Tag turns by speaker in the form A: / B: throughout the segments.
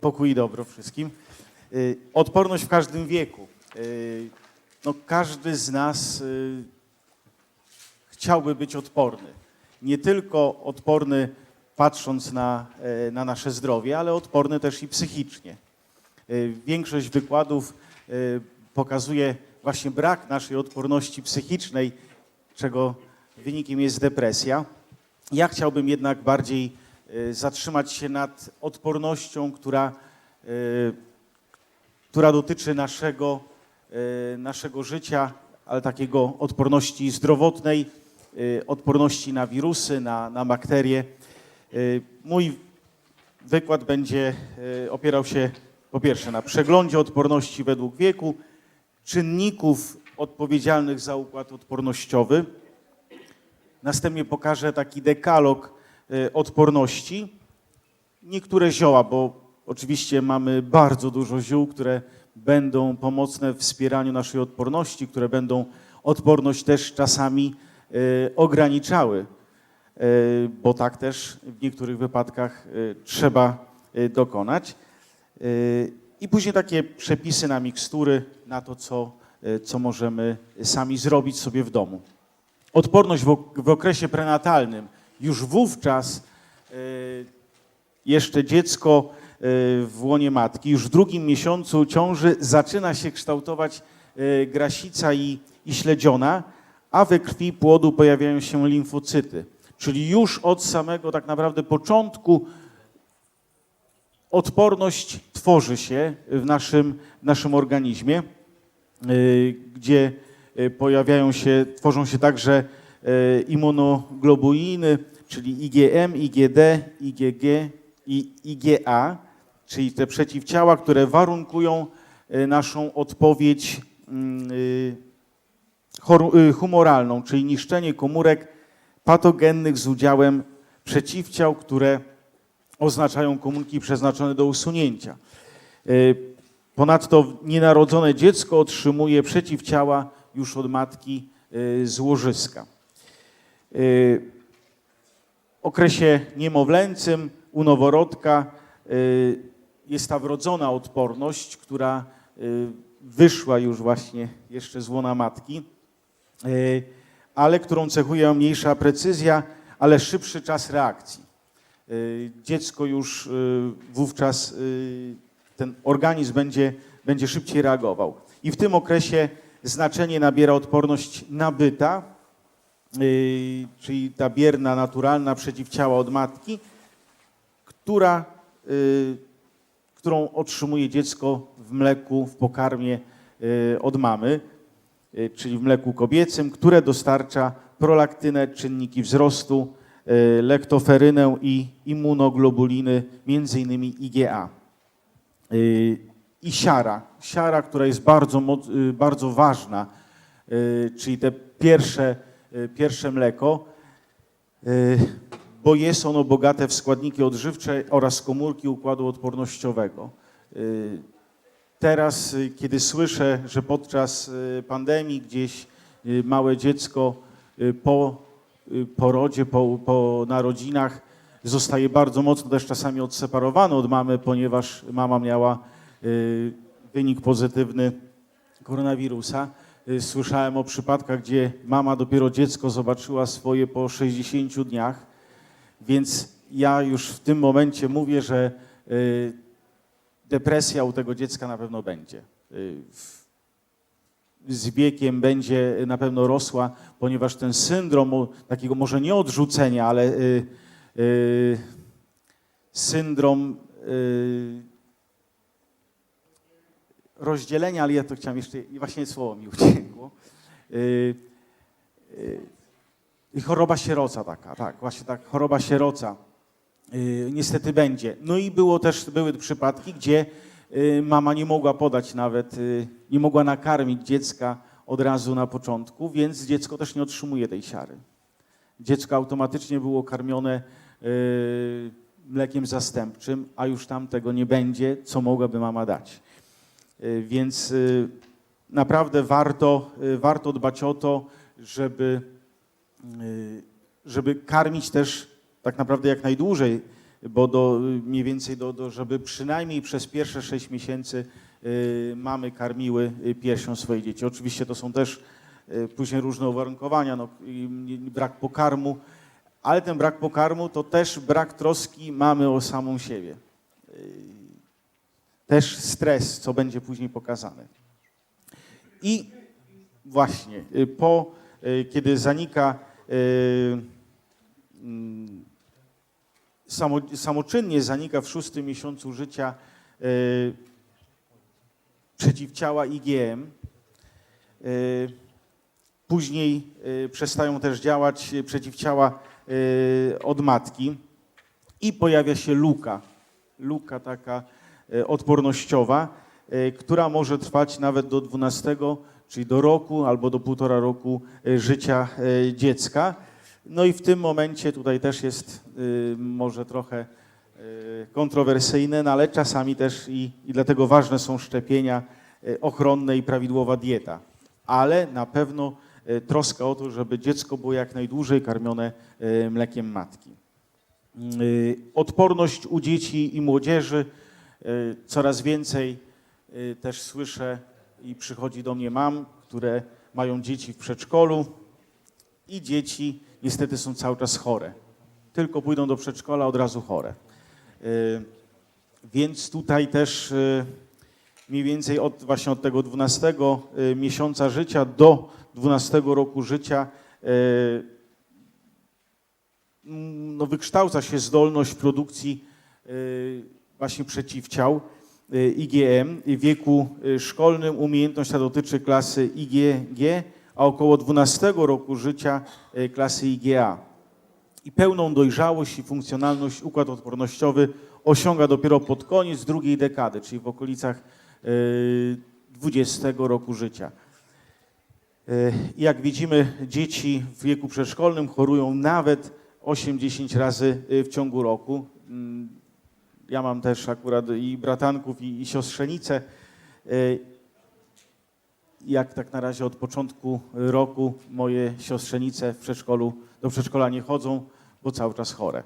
A: Pokój i dobro wszystkim. Y, Odporność w każdym wieku. Y, No, każdy z nas y, chciałby być odporny. Nie tylko odporny patrząc na, e, na nasze zdrowie, ale odporny też i psychicznie. Większość wykładów pokazuje właśnie brak naszej odporności psychicznej, czego wynikiem jest depresja. Ja chciałbym jednak bardziej zatrzymać się nad odpornością, która, y, która dotyczy naszego, y, naszego życia, ale takiego odporności zdrowotnej, y, odporności na wirusy, na, na bakterie. Y, Mój wykład będzie y, opierał się po pierwsze na przeglądzie odporności według wieku, czynników odpowiedzialnych za układ odpornościowy. Następnie pokażę taki dekalog y, odporności. Niektóre zioła, bo oczywiście mamy bardzo dużo ziół, które będą pomocne w wspieraniu naszej odporności, które będą odporność też czasami y, ograniczały, y, bo tak też w niektórych wypadkach y, trzeba y, dokonać. Y, I później takie przepisy na mikstury, na to, co, y, co możemy sami zrobić sobie w domu. Odporność w okresie prenatalnym. Już wówczas y, jeszcze dziecko y, w łonie matki, już w drugim miesiącu ciąży zaczyna się kształtować y, grasica i, i śledziona, a we krwi płodu pojawiają się limfocyty. Czyli już od samego tak naprawdę początku odporność tworzy się w naszym, w naszym organizmie, gdzie pojawiają się, tworzą się także immunoglobuliny, czyli IgM, IgD, IgG i IgA, czyli te przeciwciała, które warunkują y, naszą odpowiedź mm, y, humoralną, czyli niszczenie komórek patogennych z udziałem przeciwciał, które oznaczają komórki przeznaczone do usunięcia. Ponadto nienarodzone dziecko otrzymuje przeciwciała już od matki z łożyska. Y, okresie niemowlęcym u noworodka y, jest ta wrodzona odporność, która y, wyszła już właśnie jeszcze z łona matki, ale którą cechuje mniejsza precyzja, ale szybszy czas reakcji. Dziecko już wówczas, ten organizm będzie, będzie szybciej reagował. I w tym okresie znaczenie nabiera odporność nabyta, czyli ta bierna, naturalna przeciwciała od matki, która, y, którą otrzymuje dziecko w mleku, w pokarmie y, od mamy, y, czyli w mleku kobiecym, które dostarcza prolaktynę, czynniki wzrostu, y, lektoferynę i immunoglobuliny, między innymi IgA. Y, I siara, siara, która jest bardzo, y, bardzo ważna, y, czyli te pierwsze, y, pierwsze mleko, y, bo jest ono bogate w składniki odżywcze oraz komórki układu odpornościowego. Y, Teraz, y, kiedy słyszę, że podczas y, pandemii gdzieś y, małe dziecko y, po y, porodzie, po, po narodzinach zostaje bardzo mocno też czasami odseparowane od mamy, ponieważ mama miała y, wynik pozytywny koronawirusa. Y, Słyszałem o przypadkach, gdzie mama dopiero dziecko zobaczyła swoje po 60 dniach, więc ja już w tym momencie mówię, że y, depresja u tego dziecka na pewno będzie. Y, Z wiekiem będzie na pewno rosła, ponieważ ten syndrom takiego może nie odrzucenia, ale syndrom rozdzielenia, ale ja to chciałem jeszcze, i właśnie słowo mi uciekło. Y, y, choroba sieroca taka, tak, właśnie tak, choroba sieroca. Y, niestety będzie. No i było też, były przypadki, gdzie y, mama nie mogła podać nawet, y, nie mogła nakarmić dziecka od razu na początku, więc dziecko też nie otrzymuje tej siary. Dziecko automatycznie było karmione y, mlekiem zastępczym, a już tam tego nie będzie, co mogłaby mama dać. Y, Więc y, naprawdę warto, y, warto dbać o to, żeby, żeby karmić też tak naprawdę jak najdłużej bo do, mniej więcej, do, do, żeby przynajmniej przez pierwsze 6 miesięcy mamy karmiły piersią swoje dzieci. Oczywiście to są też później różne uwarunkowania, no, brak pokarmu, ale ten brak pokarmu to też brak troski mamy o samą siebie. Też stres, co będzie później pokazane. I właśnie y, po, y, kiedy zanika y, mm, samo, samoczynnie zanika w szóstym miesiącu życia przeciwciała IgM. Później przestają też działać przeciwciała od matki i pojawia się luka. Luka taka odpornościowa, y, która może trwać nawet do 12, czyli do roku albo do półtora roku y, życia dziecka. No i w tym momencie tutaj też jest może trochę kontrowersyjne, no ale czasami też i, i dlatego ważne są szczepienia ochronne i prawidłowa dieta. Ale na pewno troska o to, żeby dziecko było jak najdłużej karmione mlekiem matki. Odporność u dzieci i młodzieży coraz więcej y, też słyszę i przychodzi do mnie mam, które mają dzieci w przedszkolu i dzieci niestety są cały czas chore. Tylko pójdą do przedszkola, od razu chore. Y, Więc tutaj też mniej więcej od, właśnie od tego 12 y, miesiąca życia do 12 roku życia no, wykształca się zdolność produkcji właśnie przeciwciał y, IgM. W wieku y, szkolnym umiejętność ta dotyczy klasy IgG, a około 12 roku życia y, klasy IgA. I pełną dojrzałość i funkcjonalność układ odpornościowy osiąga dopiero pod koniec drugiej dekady, czyli w okolicach y, 20 roku życia. Jak widzimy, dzieci w wieku przedszkolnym chorują nawet 8-10 razy w ciągu roku. Ja mam też akurat i bratanków, i, i siostrzenicę. Y, Jak tak na razie od początku roku moje siostrzenice w przedszkolu, do przedszkola nie chodzą, bo cały czas chore.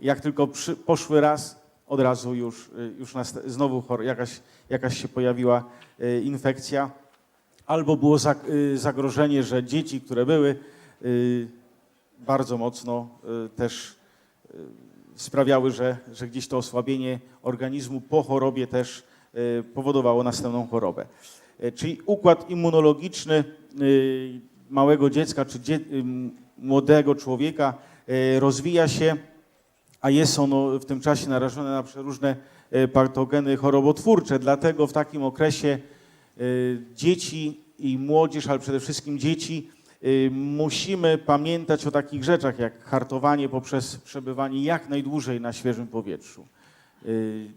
A: Jak tylko przy, poszły raz, od razu już, y, już nast- znowu chor, jakaś, jakaś się pojawiła y, infekcja albo było zag- zagrożenie, że dzieci, które były, bardzo mocno też sprawiały, że, że gdzieś to osłabienie organizmu po chorobie też y, powodowało następną chorobę. Y, Czyli układ immunologiczny y, małego dziecka czy dzie- młodego człowieka rozwija się, a jest ono w tym czasie narażone na przeróżne patogeny chorobotwórcze. Dlatego w takim okresie dzieci i młodzież, ale przede wszystkim dzieci, musimy pamiętać o takich rzeczach jak hartowanie poprzez przebywanie jak najdłużej na świeżym powietrzu. Y,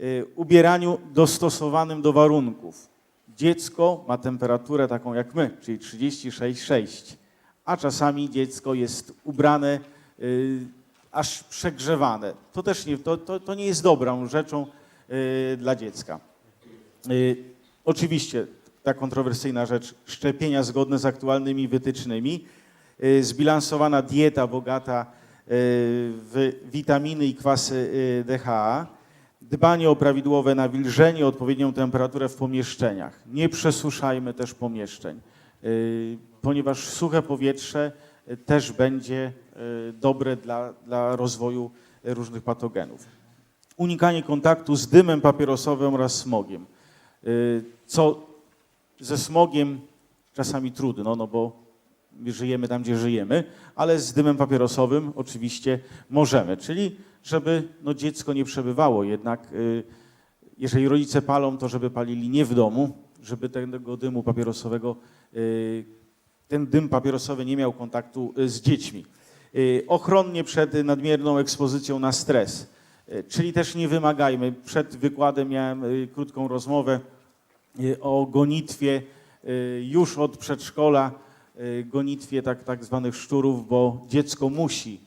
A: y, Ubieraniu dostosowanym do warunków. Dziecko ma temperaturę taką jak my, czyli 36,6, a czasami dziecko jest ubrane y, aż przegrzewane. To też nie, to, to, to nie jest dobrą rzeczą y, dla dziecka. Y, Oczywiście ta kontrowersyjna rzecz, szczepienia zgodne z aktualnymi wytycznymi, y, zbilansowana dieta bogata y, w witaminy i kwasy y, DHA, dbanie o prawidłowe nawilżenie, odpowiednią temperaturę w pomieszczeniach. Nie przesuszajmy też pomieszczeń, ponieważ suche powietrze też będzie dobre dla, dla rozwoju różnych patogenów. Unikanie kontaktu z dymem papierosowym oraz smogiem. Co ze smogiem czasami trudno, no bo żyjemy tam, gdzie żyjemy, ale z dymem papierosowym oczywiście możemy. Czyli żeby no, dziecko nie przebywało jednak, y, jeżeli rodzice palą, to żeby palili nie w domu, żeby tego dymu papierosowego, y, ten dym papierosowy nie miał kontaktu y, z dziećmi. Ochronnie przed nadmierną ekspozycją na stres. Czyli też nie wymagajmy. Przed wykładem miałem krótką rozmowę o gonitwie y, już od przedszkola, y, gonitwie tak, tak zwanych szczurów, bo dziecko musi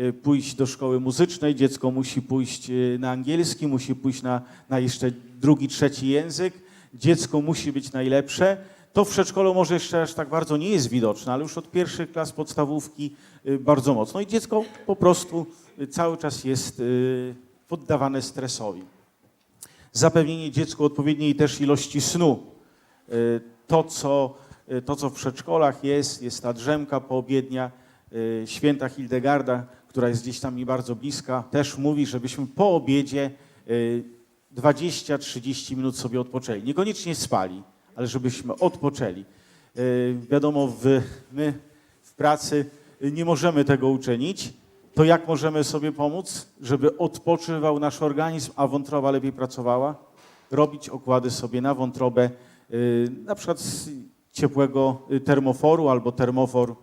A: y, pójść do szkoły muzycznej, dziecko musi pójść y, na angielski, musi pójść na, na jeszcze drugi, trzeci język, dziecko musi być najlepsze, To w przedszkolu może jeszcze aż tak bardzo nie jest widoczne, ale już od pierwszych klas podstawówki y, bardzo mocno. I dziecko po prostu y, cały czas jest y, poddawane stresowi. Zapewnienie dziecku odpowiedniej też ilości snu. Y, To, co, y, to, co w przedszkolach jest, jest ta drzemka poobiednia. Y, Święta Hildegarda, która jest gdzieś tam mi bardzo bliska, też mówi, żebyśmy po obiedzie y, 20-30 minut sobie odpoczęli. Niekoniecznie spali, ale żebyśmy odpoczęli. Wiadomo, w, my w pracy nie możemy tego uczynić. To jak możemy sobie pomóc, żeby odpoczywał nasz organizm, a wątroba lepiej pracowała? Robić okłady sobie na wątrobę, y, na przykład z ciepłego y, termoforu albo termofor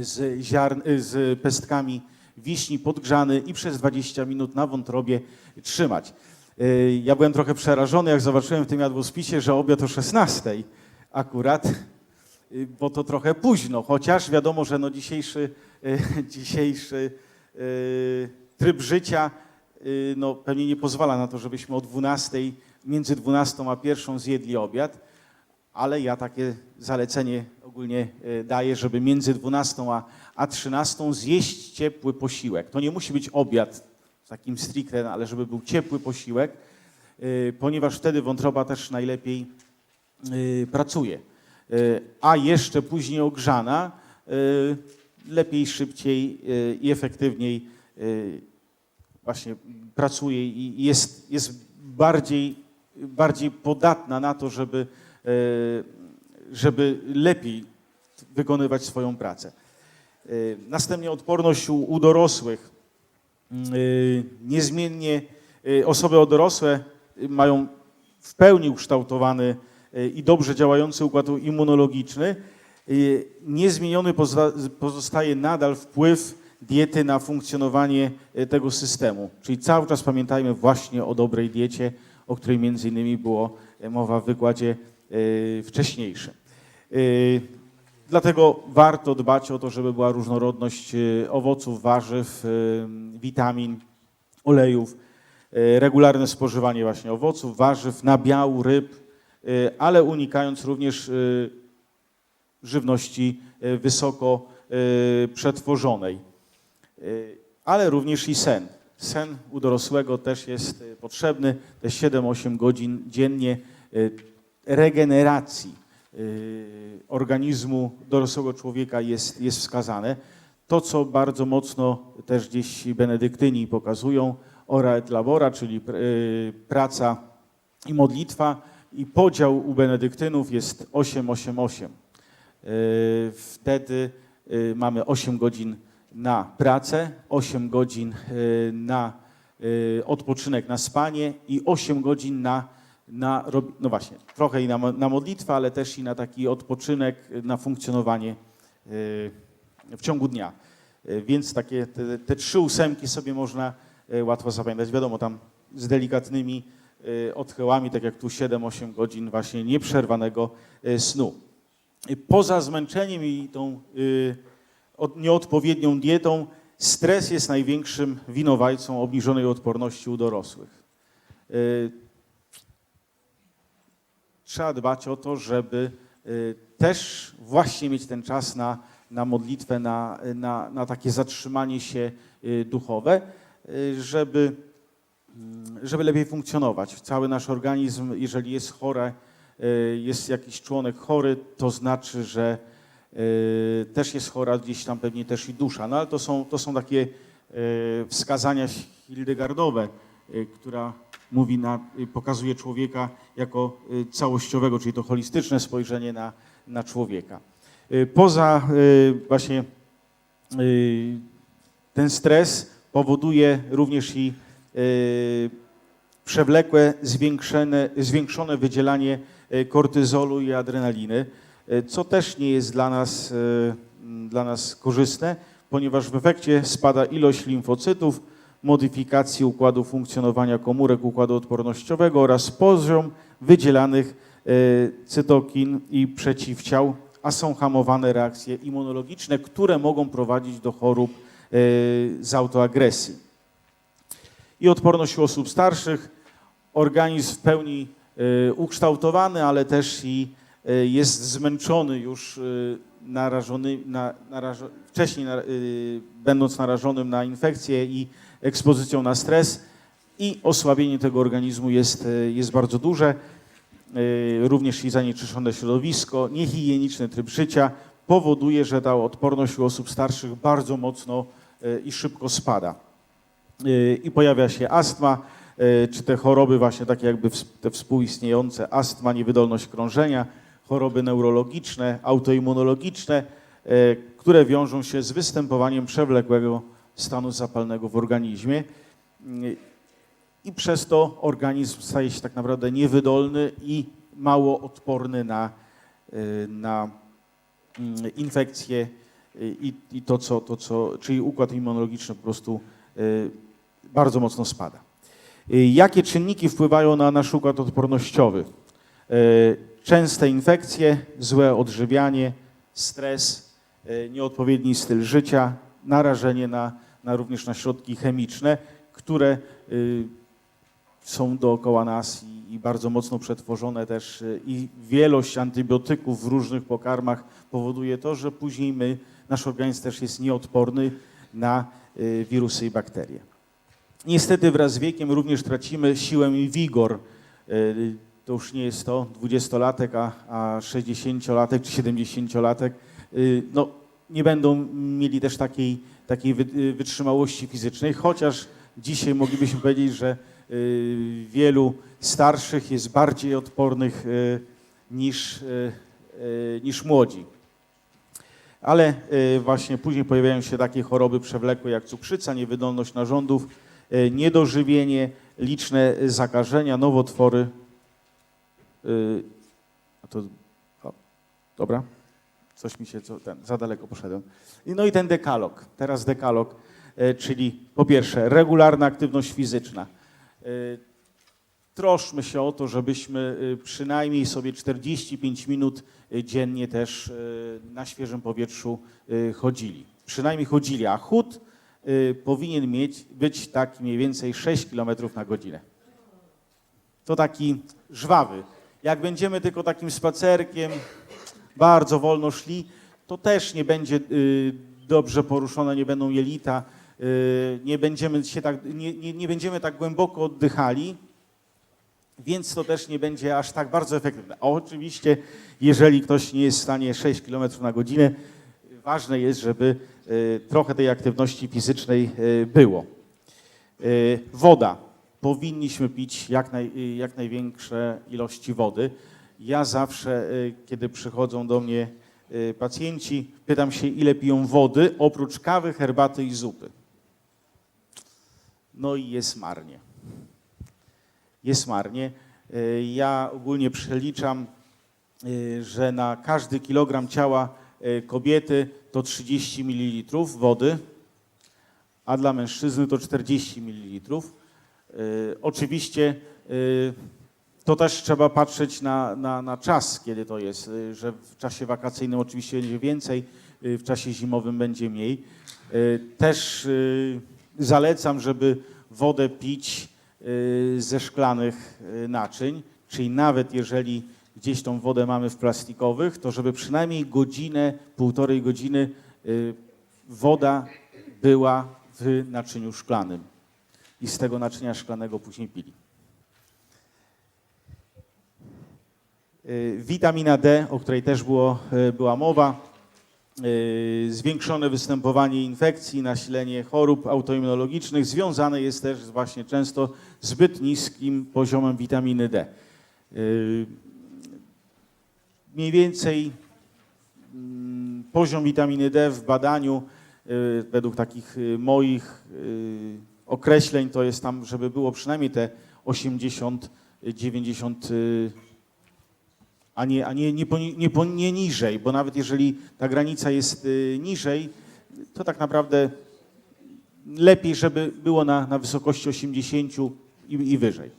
A: z, ziarn, y, z pestkami wiśni podgrzany i przez 20 minut na wątrobie trzymać. Y, Ja byłem trochę przerażony, jak zobaczyłem w tym jadłospisie, że obiad o 16 akurat, y, bo to trochę późno, chociaż wiadomo, że no dzisiejszy, y, dzisiejszy y, tryb życia y, no, pewnie nie pozwala na to, żebyśmy o 12, między 12 a 1 zjedli obiad, ale ja takie zalecenie ogólnie y, daję, żeby między 12 a, a 13 zjeść ciepły posiłek. To nie musi być obiad takim stricte, ale żeby był ciepły posiłek, y, ponieważ wtedy wątroba też najlepiej y, pracuje. Y, A jeszcze później ogrzana, y, lepiej, szybciej y, i efektywniej y, właśnie pracuje i jest, jest bardziej, bardziej podatna na to, żeby, y, żeby lepiej wykonywać swoją pracę. Następnie odporność u, u dorosłych. Niezmiennie osoby dorosłe mają w pełni ukształtowany i dobrze działający układ immunologiczny. Y, Niezmieniony pozostaje nadal wpływ diety na funkcjonowanie y, tego systemu. Czyli cały czas pamiętajmy właśnie o dobrej diecie, o której między innymi było y, mowa w wykładzie wcześniejszym. Dlatego warto dbać o to, żeby była różnorodność owoców, warzyw, witamin, olejów, regularne spożywanie właśnie owoców, warzyw, nabiału, ryb, ale unikając również żywności y, wysoko y, przetworzonej. Y, Ale również i sen. Sen u dorosłego też jest potrzebny, te 7-8 godzin dziennie regeneracji organizmu dorosłego człowieka jest, jest wskazane. To, co bardzo mocno też gdzieś benedyktyni pokazują, ora et labora, czyli pr- praca i modlitwa i podział u benedyktynów jest 8-8-8. Y, Wtedy y, mamy 8 godzin na pracę, 8 godzin y, na odpoczynek, na spanie i 8 godzin na, na no właśnie, trochę i na, na modlitwę, ale też i na taki odpoczynek, na funkcjonowanie w ciągu dnia. Więc takie te, te trzy ósemki sobie można łatwo zapamiętać. Wiadomo, tam z delikatnymi odchyłami, tak jak tu 7-8 godzin właśnie nieprzerwanego snu. Y, Poza zmęczeniem i tą y, od- nieodpowiednią dietą, stres jest największym winowajcą obniżonej odporności u dorosłych. Y, Trzeba dbać o to, żeby też właśnie mieć ten czas na, na modlitwę, na, na, na takie zatrzymanie się duchowe, żeby, mm, żeby lepiej funkcjonować. Cały nasz organizm, jeżeli jest chore, y, jest jakiś członek chory, to znaczy, że y, też jest chora gdzieś tam pewnie też i dusza. No ale to są, to są takie y, wskazania Hildegardowe, y, która mówi na, y, pokazuje człowieka jako y, całościowego, czyli to holistyczne spojrzenie na, na człowieka. Y, Poza y, właśnie y, ten stres powoduje również i y, przewlekłe, zwiększone, zwiększone wydzielanie y, kortyzolu i adrenaliny, y, co też nie jest dla nas, m, dla nas korzystne, ponieważ w efekcie spada ilość limfocytów, modyfikacji układu funkcjonowania komórek układu odpornościowego oraz poziom wydzielanych cytokin i przeciwciał, a są hamowane reakcje immunologiczne, które mogą prowadzić do chorób z autoagresji. I odporność u osób starszych, organizm w pełni ukształtowany, ale też i e, jest zmęczony już e, narażony, na, wcześniej na, będąc narażonym na infekcję i ekspozycją na stres i osłabienie tego organizmu jest, jest bardzo duże. Również i zanieczyszczone środowisko, niehigieniczny tryb życia powoduje, że ta odporność u osób starszych bardzo mocno i szybko spada. I pojawia się astma, czy te choroby właśnie takie jakby te współistniejące, astma, niewydolność krążenia, choroby neurologiczne, autoimmunologiczne, e, które wiążą się z występowaniem przewlekłego stanu zapalnego w organizmie. Mm, I przez to organizm staje się tak naprawdę niewydolny i mało odporny na, y, na mm, infekcje y, i, i to, co, to, co, czyli układ immunologiczny po prostu y, bardzo mocno spada. Y, Jakie czynniki wpływają na nasz układ odpornościowy? Y, Częste infekcje, złe odżywianie, stres, y, nieodpowiedni styl życia, narażenie na, na również na środki chemiczne, które są dookoła nas i, i bardzo mocno przetworzone też i wielość antybiotyków w różnych pokarmach powoduje to, że później my, nasz organizm też jest nieodporny na wirusy i bakterie. Niestety wraz z wiekiem również tracimy siłę i wigor. Y, To już nie jest to 20-latek, a, a 60-latek czy 70-latek. y, No, nie będą mieli też takiej, takiej y, wytrzymałości fizycznej, chociaż dzisiaj moglibyśmy powiedzieć, że wielu starszych jest bardziej odpornych niż, niż młodzi. Ale właśnie później pojawiają się takie choroby przewlekłe jak cukrzyca, niewydolność narządów, niedożywienie, liczne zakażenia, nowotwory. Y, A to, o, dobra, coś mi się, co, ten, za daleko poszedłem. No i ten dekalog, teraz dekalog, y, czyli po pierwsze regularna aktywność fizyczna. Troszmy się o to, żebyśmy przynajmniej sobie 45 minut dziennie też na świeżym powietrzu chodzili. Przynajmniej chodzili, a chód powinien mieć, być tak mniej więcej 6 km na godzinę. To taki żwawy. Jak będziemy tylko takim spacerkiem bardzo wolno szli, to też nie będzie y, dobrze poruszone, nie będą jelita, y, nie, będziemy się tak, nie, nie, nie będziemy tak głęboko oddychali, więc to też nie będzie aż tak bardzo efektywne. A oczywiście, jeżeli ktoś nie jest w stanie 6 km na godzinę, ważne jest, żeby y, trochę tej aktywności fizycznej y, było. Y, Woda. Powinniśmy pić jak, naj, y, jak największe ilości wody. Ja zawsze, y, kiedy przychodzą do mnie y, pacjenci, pytam się, ile piją wody, oprócz kawy, herbaty i zupy. No i jest marnie jest marnie. Y, Ja ogólnie przeliczam, y, że na każdy kilogram ciała y, kobiety to 30 ml wody, a dla mężczyzny to 40 ml. Oczywiście y, to też trzeba patrzeć na, na, na czas, kiedy to jest, y, że w czasie wakacyjnym oczywiście będzie więcej, y, w czasie zimowym będzie mniej. Y, Też y, zalecam, żeby wodę pić y, ze szklanych y, naczyń, czyli nawet jeżeli gdzieś tą wodę mamy w plastikowych, to żeby przynajmniej godzinę, półtorej godziny y, woda była w naczyniu szklanym i z tego naczynia szklanego później pili. Y, Witamina D, o której też było, y, była mowa, zwiększone występowanie infekcji, nasilenie chorób autoimmunologicznych związane jest też właśnie często zbyt niskim poziomem witaminy D. Mniej więcej mm, poziom witaminy D w badaniu y, według takich y, moich y, określeń to jest tam, żeby było przynajmniej te 80, y, 90 y, a nie, a nie, nie, nie, nie niżej, bo nawet jeżeli ta granica jest niżej, to tak naprawdę lepiej, żeby było na, na wysokości 80 i, i wyżej.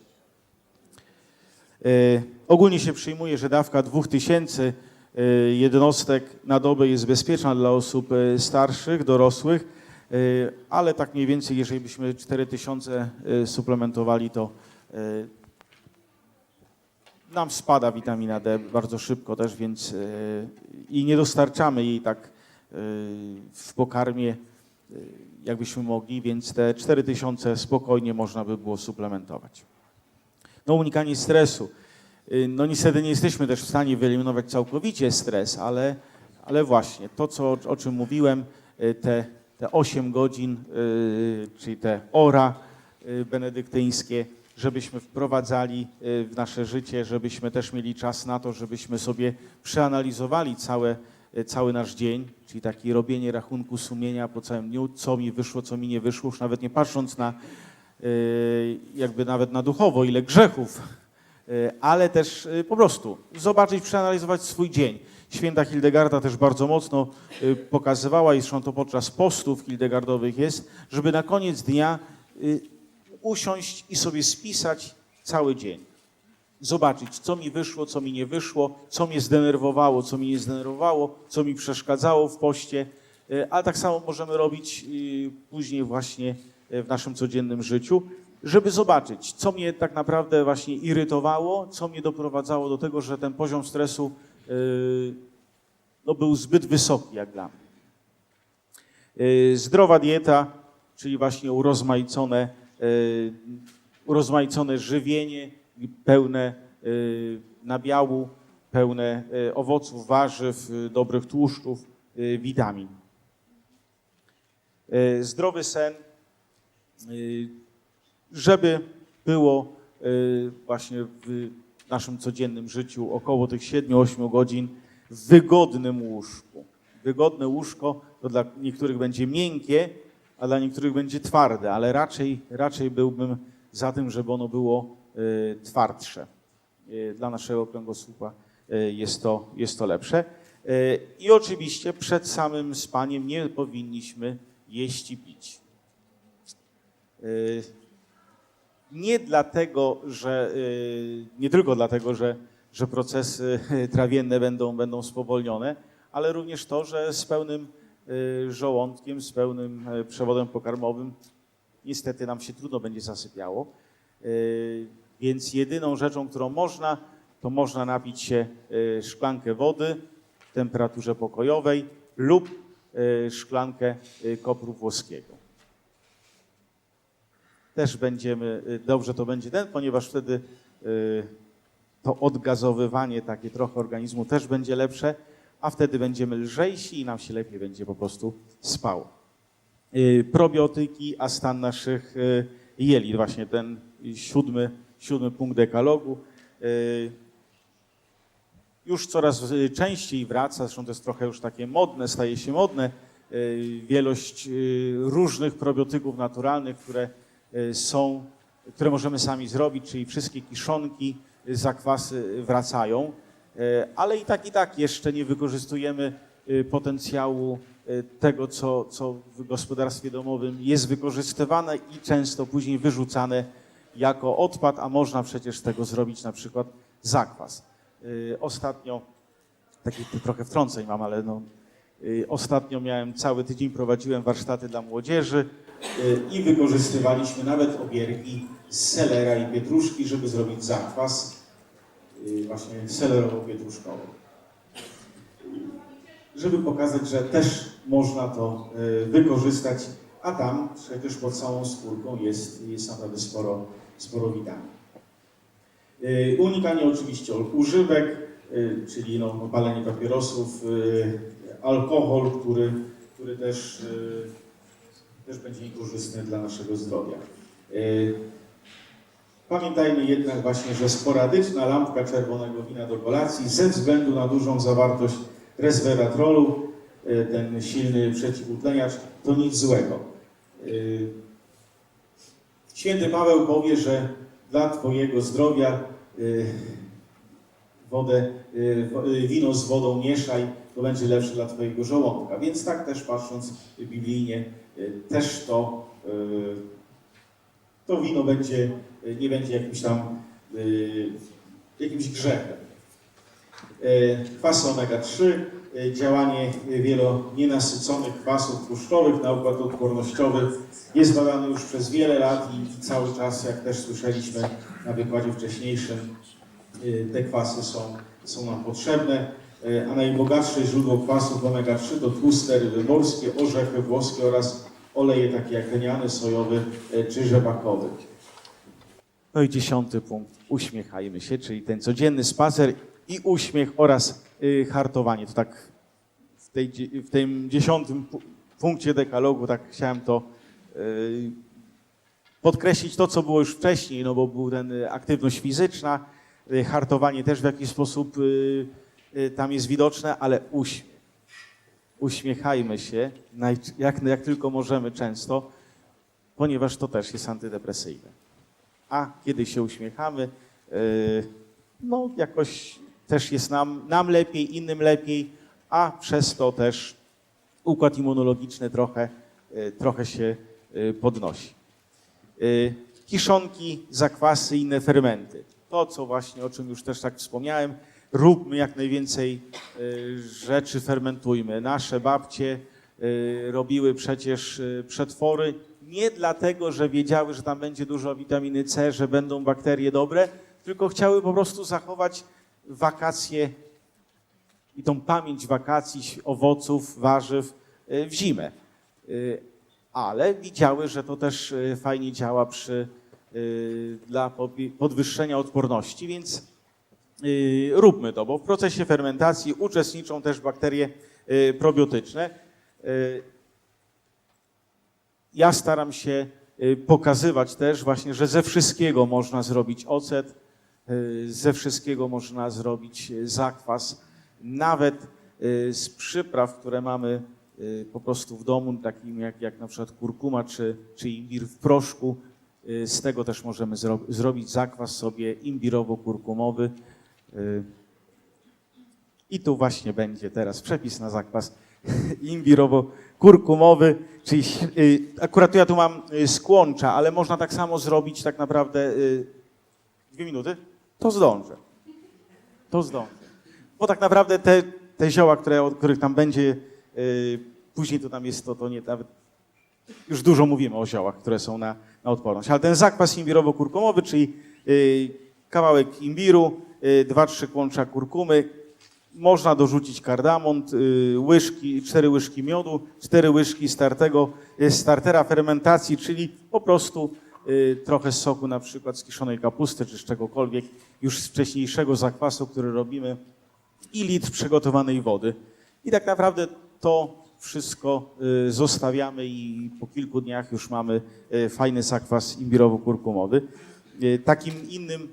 A: Ogólnie się przyjmuje, że dawka 2000 y, jednostek na dobę jest bezpieczna dla osób y, starszych, dorosłych, y, ale tak mniej więcej, jeżeli byśmy 4000 y, suplementowali, to nam spada witamina D bardzo szybko też, więc i nie dostarczamy jej tak w pokarmie, jakbyśmy mogli, więc te 4000 spokojnie można by było suplementować. No unikanie stresu. Y, No niestety nie jesteśmy też w stanie wyeliminować całkowicie stres, ale, ale właśnie to, co, o czym mówiłem, y, te, te 8 godzin, y, czyli te ora benedyktyńskie, żebyśmy wprowadzali w nasze życie, żebyśmy też mieli czas na to, żebyśmy sobie przeanalizowali całe, cały nasz dzień, czyli takie robienie rachunku sumienia po całym dniu, co mi wyszło, co mi nie wyszło, już nawet nie patrząc na jakby nawet na duchowo, ile grzechów ale też y, po prostu zobaczyć, przeanalizować swój dzień. Święta Hildegarda też bardzo mocno y, pokazywała, i zresztą to podczas postów hildegardowych jest, żeby na koniec dnia usiąść i sobie spisać cały dzień. Zobaczyć, co mi wyszło, co mi nie wyszło, co mnie zdenerwowało, co mi nie zdenerwowało, co mi przeszkadzało w poście. Ale tak samo możemy robić później właśnie w naszym codziennym życiu żeby zobaczyć, co mnie tak naprawdę właśnie irytowało, co mnie doprowadzało do tego, że ten poziom stresu yy, no, był zbyt wysoki jak dla mnie. Yy, zdrowa dieta, czyli właśnie urozmaicone, yy, urozmaicone żywienie, pełne nabiału, pełne owoców, warzyw, dobrych tłuszczów, witamin. Zdrowy sen, żeby było y, właśnie w naszym codziennym życiu około tych 7-8 godzin w wygodnym łóżku. Wygodne łóżko to dla niektórych będzie miękkie, a dla niektórych będzie twarde, ale raczej, raczej byłbym za tym, żeby ono było y, twardsze. Y, Dla naszego kręgosłupa jest to, jest to lepsze. I oczywiście przed samym spaniem nie powinniśmy jeść i pić. Nie dlatego, że y, nie tylko dlatego, że, że procesy trawienne będą, będą spowolnione, ale również to, że z pełnym y, żołądkiem, z pełnym y, przewodem pokarmowym niestety nam się trudno będzie zasypiało. Więc jedyną rzeczą, którą można, to można napić się szklankę wody w temperaturze pokojowej lub szklankę kopru włoskiego też będziemy, y, dobrze to będzie ten, ponieważ wtedy y, to odgazowywanie takie trochę organizmu też będzie lepsze, a wtedy będziemy lżejsi i nam się lepiej będzie po prostu spało. Y, Probiotyki, a stan naszych jeli, właśnie ten siódmy, siódmy punkt dekalogu. Już coraz częściej wraca, zresztą to jest trochę już takie modne, staje się modne, wielość różnych probiotyków naturalnych, które są, które możemy sami zrobić, czyli wszystkie kiszonki, y, zakwasy wracają, Y, ale i tak, i tak jeszcze nie wykorzystujemy y, potencjału y, tego, co, co w gospodarstwie domowym jest wykorzystywane i często później wyrzucane jako odpad, a można przecież z tego zrobić na przykład zakwas. Y, Ostatnio, takich trochę wtrąceń mam, ale no, y, ostatnio miałem cały tydzień, prowadziłem warsztaty dla młodzieży y, i wykorzystywaliśmy nawet obierki z selera i pietruszki, żeby zrobić zakwas y, właśnie selerowo-pietruszkowy. Żeby pokazać, że też można to y, wykorzystać, a tam przecież pod samą skórką jest, jest naprawdę sporo, sporo witamin. Y, Unikanie oczywiście używek, czyli no, palenie papierosów, alkohol, który, który też, też będzie niekorzystny dla naszego zdrowia. Y, Pamiętajmy jednak właśnie, że sporadyczna lampka czerwonego wina do kolacji ze względu na dużą zawartość resveratrolu, y, ten silny przeciwutleniacz, to nic złego. Y, Święty Paweł powie, że dla Twojego zdrowia wodę, wo- wino z wodą mieszaj, to będzie lepsze dla Twojego żołądka. Więc tak też patrząc biblijnie, y, też to, y, to wino będzie, y, nie będzie jakimś tam y, jakimś grzechem. Y, Kwasy omega-3, y, działanie wielonienasyconych kwasów tłuszczowych na układ odpornościowy jest badany już przez wiele lat i cały czas, jak też słyszeliśmy na wykładzie wcześniejszym, y, te kwasy są, są nam potrzebne. Y, A najbogatsze źródło kwasów omega-3 to tłuste ryby morskie, orzechy włoskie oraz oleje takie jak lniany, sojowy y, czy rzepakowy. No i dziesiąty punkt, uśmiechajmy się, czyli ten codzienny spacer i uśmiech oraz y, hartowanie. To tak w, tej, w tym dziesiątym pu- punkcie dekalogu tak chciałem to y, podkreślić to, co było już wcześniej, no bo był ten y, aktywność fizyczna, y, hartowanie też w jakiś sposób y, y, tam jest widoczne, ale uśmiech. Uśmiechajmy się jak, jak tylko możemy często, ponieważ to też jest antydepresyjne. A kiedy się uśmiechamy, y, no jakoś też jest nam, nam lepiej, innym lepiej, a przez to też układ immunologiczny trochę, y, trochę się y, podnosi. Y, Kiszonki, zakwasy, inne fermenty. To, co właśnie, o czym już też tak wspomniałem, róbmy jak najwięcej y, rzeczy, fermentujmy. Nasze babcie y, robiły przecież y, przetwory nie dlatego, że wiedziały, że tam będzie dużo witaminy C, że będą bakterie dobre, tylko chciały po prostu zachować wakacje i tą pamięć wakacji, owoców, warzyw w zimę. Ale widziały, że to też fajnie działa przy, dla pobi- podwyższenia odporności, więc y, róbmy to, bo w procesie fermentacji uczestniczą też bakterie y, probiotyczne. Y, Ja staram się y, pokazywać też właśnie, że ze wszystkiego można zrobić ocet, y, ze wszystkiego można zrobić y, zakwas, nawet y, z przypraw, które mamy y, po prostu w domu, takim jak, jak na przykład kurkuma czy, czy imbir w proszku, y, z tego też możemy zro, zrobić zakwas sobie imbirowo-kurkumowy. Y, I tu właśnie będzie teraz przepis na zakwas imbirowo-kurkumowy, czyli y, akurat ja tu mam y, skłącza, ale można tak samo zrobić tak naprawdę y, dwie minuty, to zdążę. To zdążę. Bo tak naprawdę te, te zioła, które, o których tam będzie, y, później to tam jest to, to nie nawet, już dużo mówimy o ziołach, które są na, na odporność. Ale ten zakwas imbirowo-kurkumowy, czyli y, kawałek imbiru, y, dwa, trzy kłącza kurkumy, można dorzucić kardamon, y, łyżki, cztery łyżki miodu, cztery łyżki startego, startera fermentacji, czyli po prostu trochę soku na przykład z kiszonej kapusty czy z czegokolwiek, już z wcześniejszego zakwasu, który robimy i litr przygotowanej wody. I tak naprawdę to wszystko y, zostawiamy i po kilku dniach już mamy y, fajny zakwas imbirowo-kurkumowy. Y, Takim innym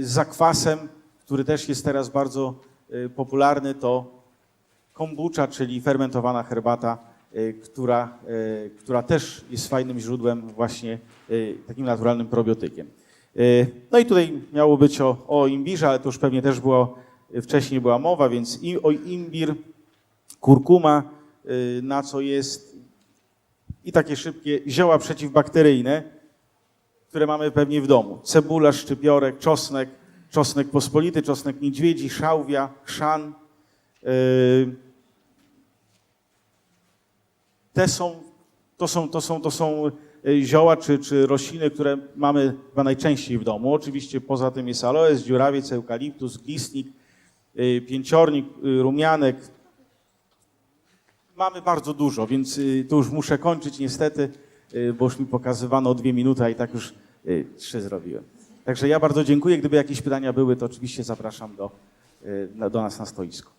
A: zakwasem, który też jest teraz bardzo popularny, to kombucha, czyli fermentowana herbata, która, która też jest fajnym źródłem właśnie takim naturalnym probiotykiem. No i tutaj miało być o, o imbirze, ale to już pewnie też było, wcześniej była mowa, więc i, o imbir, kurkuma, na co jest i takie szybkie zioła przeciwbakteryjne, które mamy pewnie w domu. Cebula, szczypiorek, czosnek, czosnek pospolity, czosnek niedźwiedzi, szałwia, chrzan. Yy, Te są, to są, to są, to są y, zioła czy, czy rośliny, które mamy chyba najczęściej w domu. Oczywiście poza tym jest aloes, dziurawiec, eukaliptus, glistnik, y, pięciornik, y, rumianek. Mamy bardzo dużo, więc y, tu już muszę kończyć niestety, y, bo już mi pokazywano dwie minuty, a i tak już y, trzy zrobiłem. Także ja bardzo dziękuję. Gdyby jakieś pytania były, to oczywiście zapraszam do, do nas na stoisko.